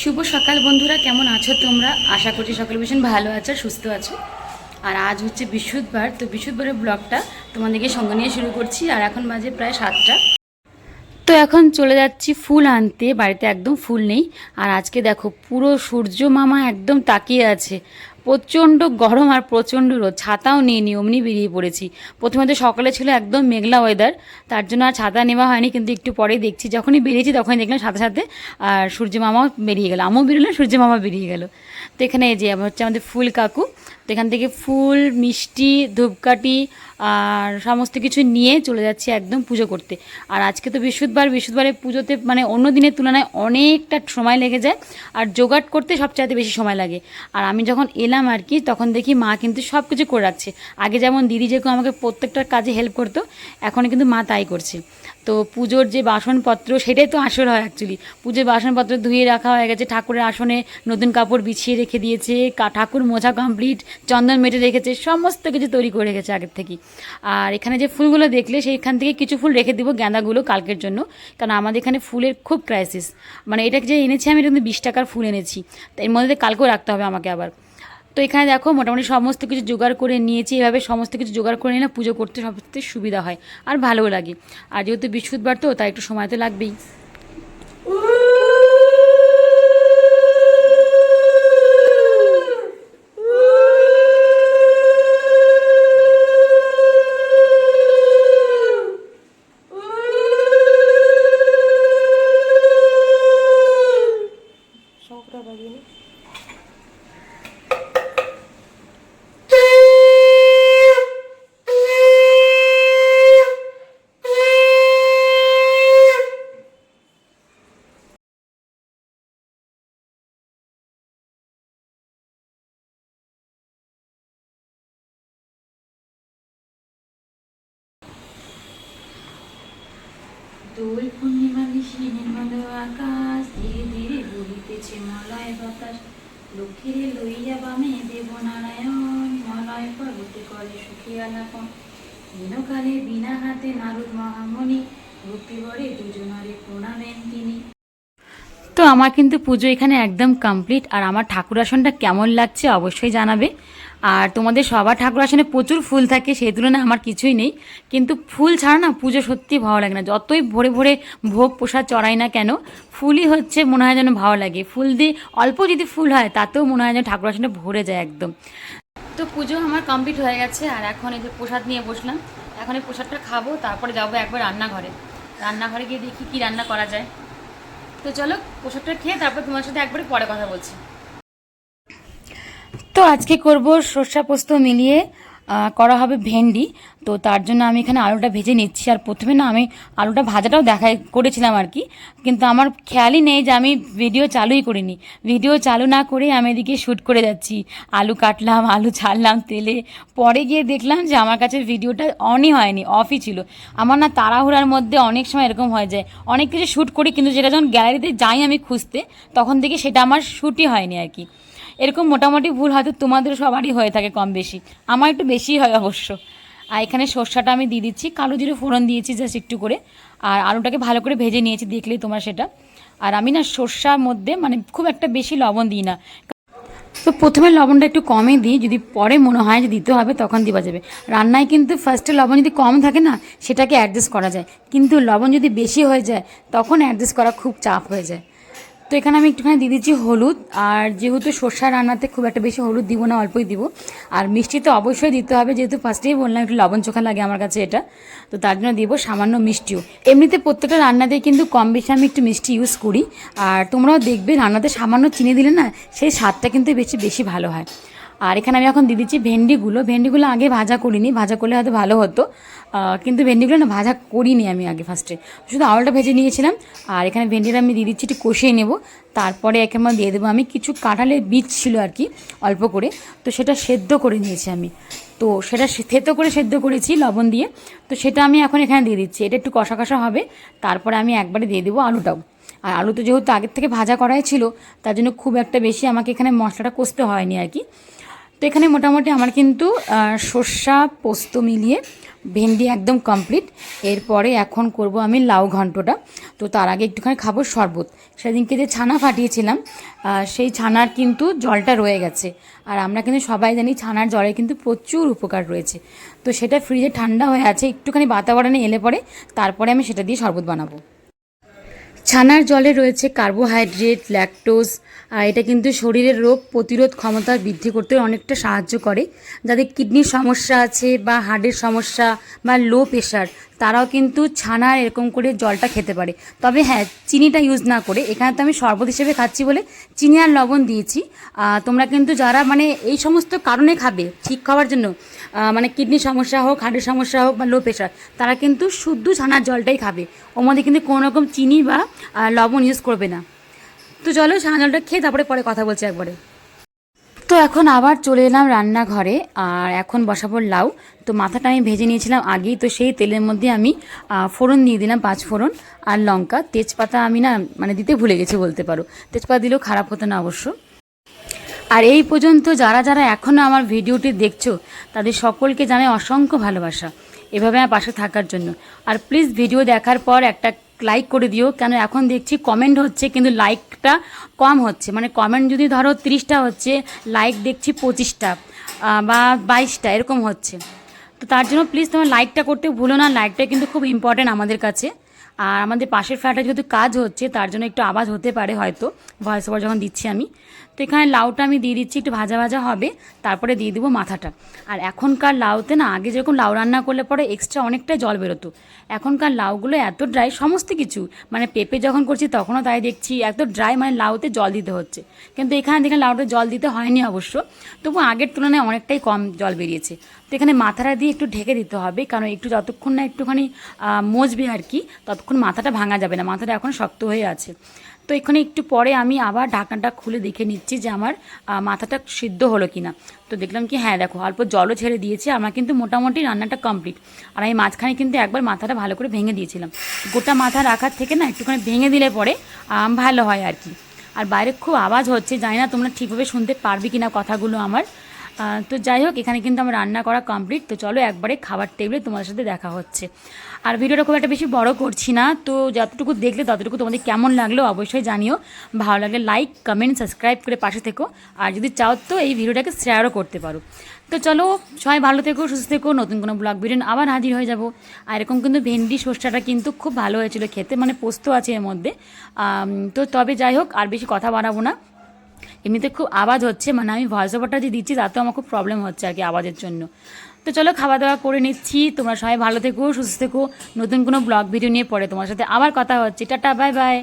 শুভ সকাল বন্ধুরা, কেমন আছো তোমরা? আশা করছি সকলে ভীষণ ভালো আছো, সুস্থ আছো। আর আজ হচ্ছে বৃহস্পতিবার, তো বৃহস্পতিবারের ব্লগটা তোমাদেরকে সঙ্গে নিয়ে শুরু করছি। আর এখন বাজে প্রায় সাতটা। তো এখন চলে যাচ্ছি ফুল আনতে, বাড়িতে একদম ফুল নেই। আর আজকে দেখো, পুরো সূর্য মামা একদম তাকিয়ে আছে। প্রচণ্ড গরম আর প্রচণ্ড রোদ। ছাতাও নিয়ে নি অমনি বেরিয়ে পড়েছি। প্রথমে তো সকালে ছিল একদম মেঘলা ওয়েদার তার জন্য আর ছাতা নেওয়া হয়নি, কিন্তু একটু পরেই দেখছি। যখনই বেরিয়েছি তখনই দেখলাম সাথে সাথে, আর সূর্য মামাও বেরিয়ে গেল। আমিও বেরোলাম, সূর্য মামা বেরিয়ে গেল। তো এখানে এই যে হচ্ছে আমাদের ফুল কাকু, তো এখান থেকে ফুল, মিষ্টি, ধূপকাঠি, আর সমস্ত কিছু নিয়ে চলে যাচ্ছি একদম পুজো করতে। আর আজকে তো বৃহস্পতিবার, বৃহস্পতিবারে পুজোতে মানে অন্য দিনের তুলনায় অনেকটা সময় লেগে যায়, আর জোগাড় করতে সবচাইতে বেশি সময় লাগে। আর আমি যখন এলাম আর কি, তখন দেখি মা কিন্তু সব কিছু করে রাখছে। আগে যেমন দিদি যেরকম আমাকে প্রত্যেকটা কাজে হেল্প করতো, এখন কিন্তু মা তাই করছে। তো পুজোর যে বাসনপত্র, সেটাই তো আসল হয় অ্যাকচুয়ালি পুজোর বাসনপত্র ধুয়ে রাখা হয়ে গেছে, ঠাকুরের আসনে নতুন কাপড় বিছিয়ে রেখে দিয়েছে ঠাকুর মোছা কমপ্লিট চন্দন মেটে রেখেছে, সমস্ত কিছু তৈরি করে রেখেছে আগের থেকেই। আর এখানে যে ফুলগুলো দেখলে, সেইখান থেকে কিছু ফুল রেখে দেবো গাঁদাগুলো কালকের জন্য, কারণ আমাদের এখানে ফুলের খুব ক্রাইসিস মানে এটা যে এনেছি আমি, এটা কিন্তু বিশ টাকার ফুল এনেছি। তো এর মধ্যে কালকেও রাখতে হবে আমাকে আবার। তো এখানে দেখো মোটামুটি সমস্ত কিছু জোগাড় করে নিয়েছি। এভাবে সমস্ত কিছু জোগাড় করে নিলে পুজো করতে সবথেকে সুবিধা হয়। আর ভালোও লাগে। আর যেহেতু বৃহস্পতিবার তো, তাই একটু সময় তো লাগবেই। দোল পূর্ণিমা নির্মল আকাশ, ধীরে ধীরে মলয় বাতাস লইয়া বামে মলয় করে বিনা হাতে নারদ মহামণি দুজনারে প্রণামেন তিনি। তো আমার কিন্তু পুজো এখানে একদম কমপ্লিট আর আমার ঠাকুর আসনটা কেমন লাগছে অবশ্যই জানাবে। আর তোমাদের সবার ঠাকুর আসনে প্রচুর ফুল থাকে, সেই তুলনায় আমার কিছুই নেই। কিন্তু ফুল ছাড়া না পুজো সত্যি ভালো লাগে না। যতই ভোরে ভোরে ভোগ প্রসাদ চড়াই না কেন, ফুলই হচ্ছে মনে হয় যেন ভালো লাগে। ফুল দিয়ে অল্প যদি ফুল হয়, তাতেও মনে হয় যেন ঠাকুর আসনে ভরে যায় একদম। তো পুজো আমার কমপ্লিট হয়ে গেছে, আর এখন এই যে প্রসাদ নিয়ে বসলাম। এখন এই প্রসাদটা খাব, তারপরে যাব একবার রান্নাঘরে। রান্নাঘরে গিয়ে দেখি কি রান্না করা যায়। তো চলো, প্রসাদটা খেয়ে তারপর তোমার সাথে একবারে পরে কথা বলছি। আজকে করব সর্ষা পোস্ত মিলিয়ে করা হবে ভেন্ডি। তো তার জন্য আমি এখানে আলুটা ভেজে নিচ্ছি। আর প্রথমে না আমি আলুটা ভাজাটাও দেখাই, করেছিলাম আর কি। কিন্তু আমার খেয়ালই নেই যে আমি ভিডিও চালুই করিনি। ভিডিও চালু না করে আমি এদিকে শ্যুট করে যাচ্ছি। আলু কাটলাম, আলু ছাড়লাম তেলে। পরে গিয়ে দেখলাম যে আমার কাছে ভিডিওটা অনই হয়নি, অফই ছিল। আমার না তাড়াহুড়ার মধ্যে অনেক সময় এরকম হয়ে যায়। অনেক কিছু শ্যুট করি, কিন্তু যেটা যখন গ্যালারিতে যাই আমি খুঁজতে, তখন থেকে সেটা আমার শ্যুটই হয়নি আর কি। এরকম মোটামুটি ভুল হয়তো তোমাদের সবারই হয়ে থাকে কম বেশি। আমার একটু বেশি হয় অবশ্য। আর এখানে সর্ষাটা আমি দিয়ে দিচ্ছি। কালো জিরে ফোড়ন দিয়েছি জাস্ট একটু করে। আর আলুটাকে ভালো করে ভেজে নিয়েছি, দেখলেই তোমার সেটা। আর আমি না সর্ষার মধ্যে মানে খুব একটা বেশি লবণ দিই না। তো প্রথমে লবণটা একটু কমই দিই, যদি পরে মনে হয় যে দিতে হবে তখন দেওয়া যাবে। রান্নায় কিন্তু ফার্স্টে লবণ যদি কম থাকে না, সেটাকে অ্যাডজাস্ট করা যায়। কিন্তু লবণ যদি বেশি হয়ে যায়, তখন অ্যাডজাস্ট করা খুব চাপ হয়ে যায়। তো এখানে আমি একটুখানি দিয়ে দিচ্ছি হলুদ, আর যেহেতু সর্ষা রান্নাতে খুব একটা বেশি হলুদ দিব না, অল্পই দিব। আর মিষ্টি তো অবশ্যই দিতে হবে, যেহেতু ফার্স্টেই বললাম একটু লবণ চোখা লাগে আমার কাছে এটা। তো তার জন্য দিব সামান্য মিষ্টিও। এমনিতে প্রত্যেকটা রান্নাতেই কিন্তু কম বেশি আমি একটু মিষ্টি ইউজ করি। আর তোমরাও দেখবে রান্নাতে সামান্য চিনি দিলে না, সেই স্বাদটা কিন্তু বেশি বেশি ভালো হয়। আর এখানে আমি এখন দিয়ে দিচ্ছি ভেন্ডিগুলো। ভেন্ডিগুলো আগে ভাজা করিনি, ভাজা করলে হয়তো ভালো হতো। কিন্তু ভেন্ডিগুলো না ভাজা করিনি আমি আগে ফার্স্টে শুধু আলুটা ভেজে নিয়েছিলাম, আর এখানে ভেন্ডিটা আমি দিয়ে দিচ্ছি, একটু কষিয়ে নেব। তারপরে একের মধ্যে দিয়ে দেবো আমি কিছু কাঁঠালের বীজ ছিল আর কি, অল্প করে। তো সেটা সেদ্ধ করে নিয়েছি আমি। তো সেটা থেতো করে সেদ্ধ করেছি লবণ দিয়ে। তো সেটা আমি এখন এখানে দিয়ে দিচ্ছি, এটা একটু কষা কষা হবে। তারপরে আমি একবারে দিয়ে দেবো আলুটাও। আর আলু তো যেহেতু আগের থেকে ভাজা করাই ছিল, তার জন্য খুব একটা বেশি আমাকে এখানে মশলাটা কষতে হয়নি আর কি। তো এখানে মোটামুটি আমার কিন্তু সর্ষা পোস্ত মিলিয়ে ভেন্ডি একদম কমপ্লিট এরপরে এখন করব আমি লাউ ঘন্টটা। তো তার আগে একটুখানি খাব শরবত। সেদিনকে যে ছানা ফাটিয়েছিলাম সেই ছানার কিন্তু জলটা রয়ে গেছে। আর আমরা কিন্তু সবাই জানি ছানার জলে কিন্তু প্রচুর উপকার রয়েছে। তো সেটা ফ্রিজে ঠান্ডা হয়ে আছে, একটুখানি বাতাবরণে এলে পরে তারপরে আমি সেটা দিয়ে শরবত বানাবো। ছানার জলে রয়েছে কার্বোহাইড্রেট, ল্যাকটোজ, আর এটা কিন্তু শরীরের রোগ প্রতিরোধ ক্ষমতা বৃদ্ধি করতে অনেকটা সাহায্য করে। যাদের কিডনির সমস্যা আছে বা হার্টের সমস্যা বা লো প্রেশার তারাও কিন্তু ছানার এরকম করে জলটা খেতে পারে। তবে হ্যাঁ চিনিটা ইউজ না করে, এখানে তো আমি শরবত হিসেবে খাচ্ছি বলে চিনি আর লবণ দিয়েছি। তোমরা কিন্তু যারা মানে এই সমস্ত কারণে খাবে ঠিক খাওয়ার জন্য মানে কিডনির সমস্যা হোক হার্টের সমস্যা হোক বা লো প্রেশার তারা কিন্তু শুদ্ধ ছানার জলটাই খাবে। ওর মধ্যে কিন্তু কোনো রকম চিনি বা লবণ ইউজ করবে না। তো চলো ছানা খেয়ে তারপরে পরে কথা বলছি একবারে। তো এখন আবার চলে এলাম রান্নাঘরে আর এখন বসাবো লাউ। তো মাথাটা আমি ভেজে নিয়েছিলাম আগেই, তো সেই তেলের মধ্যে আমি ফোড়ন দিয়ে দিলাম পাঁচ ফোড়ন আর লঙ্কা। তেজপাতা আমি না মানে দিতে ভুলে গেছি বলতে পারো। তেজপাতা দিলেও খারাপ হতো না অবশ্য। আর এই পর্যন্ত যারা যারা এখনও আমার ভিডিওটি দেখছ, তাদের সকলকে জানাই অসংখ্য ভালোবাসা। এভাবে আমার পাশে থাকার জন্য। আর প্লিজ ভিডিও দেখার পর একটা লাইক করে দিও। কেন এখন দেখছি কমেন্ট হচ্ছে, কিন্তু লাইকটা কম হচ্ছে। মানে কমেন্ট যদি ধরো তিরিশটা হচ্ছে লাইক দেখছি পঁচিশটা বা বাইশটা, এরকম হচ্ছে। তো তার জন্য প্লিজ তোমার লাইকটা করতে ভুলো না। লাইকটা কিন্তু খুব ইম্পর্টেন্ট আমাদের কাছে। আর আমাদের পাশের ফ্ল্যাটে যেহেতু কাজ হচ্ছে, তার জন্য একটু আওয়াজ হতে পারে হয়তো। ভয়েস ওভার যখন দিচ্ছি আমি। তো এখানে লাউটা আমি দিয়ে দিচ্ছি, একটু ভাজা ভাজা হবে, তারপরে দিয়ে দেবো মাথাটা। আর এখনকার লাউতে না, আগে যেরকম লাউ রান্না করলে পরে এক্সট্রা অনেকটাই জল বেরোতো। এখনকার লাউগুলো এত ড্রাই সমস্ত কিছু মানে পেঁপে যখন করছি তখনও তাই দেখছি, এত ড্রাই মানে লাউতে জল দিতে হচ্ছে। কিন্তু এখানে দেখেন লাউতে জল দিতে হয়নি অবশ্য, তবু আগের তুলনায় অনেকটাই কম জল বেরিয়েছে। তো এখানে মাথাটা দিয়ে একটু ঢেকে দিতে হবে, কারণ একটু যতক্ষণ না একটুখানি মজবে আর কি, ততক্ষণ মাথাটা ভাঙা যাবে না, মাথাটা এখন শক্ত হয়ে আছে। তো এখানে একটু পরে আমি আবার ঢাকনাটা খুলে দেখে নিচ্ছি যে আমার মাথাটা সিদ্ধ হলো কিনা। তো দেখলাম কি হ্যাঁ দেখো, অল্প জলও ছেড়ে দিয়েছে, আমার কিন্তু মোটামুটি রান্নাটা কমপ্লিট আর আমি মাঝখানে কিন্তু একবার মাথাটা ভালো করে ভেঙে দিয়েছিলাম। গোটা মাথা রাখার থেকে না একটুখানি ভেঙে দিলে পরে ভালো হয় আর কি। আর বাইরে খুব আওয়াজ হচ্ছে, জানি না তোমরা ঠিকভাবে শুনতে পারবে কিনা কথাগুলো আমার। তো যাই হোক, এখানে কিন্তু আমার রান্না করা কমপ্লিট তো চলো একবারে খাবার টেবিলে তোমাদের সাথে দেখা হচ্ছে। আর ভিডিওটা খুব একটা বেশি বড় করছি না, তো যতটুকু দেখলে ততটুকু তোমাদের কেমন লাগল অবশ্যই জানিও। ভালো লাগলে লাইক কমেন্ট সাবস্ক্রাইব করে পাশে থেকো। আর যদি চাও তো এই ভিডিওটাকে শেয়ারও করতে পারো। তো চলো, সবাই ভালো থেকো, সুস্থ থেকো। নতুন কোনো ব্লগ ভিডিও আবার হাজির হয়ে যাব। আর এরকম কিন্তু ভেন্ডি সর্ষাটা কিন্তু খুব ভালো হয়েছিল খেতে মানে পোস্ত আছে এর মধ্যে। তো তবে যাই হোক, আর বেশি কথা বাড়াবো না। এমনিতে খুব আওয়াজ হচ্ছে মানে আমি ভয়েস ওভারটা যে দিচ্ছি, তাতেও আমার খুব প্রবলেম হচ্ছে আর কি আওয়াজের জন্য। তো চলো খাওয়া দাওয়া করে নিচ্ছি। তোমরা সবাই ভালো থেকো, সুস্থ থেকো। নতুন কোনো ব্লগ ভিডিও নিয়ে পরে তোমার সাথে আবার কথা হচ্ছে। Tata bye bye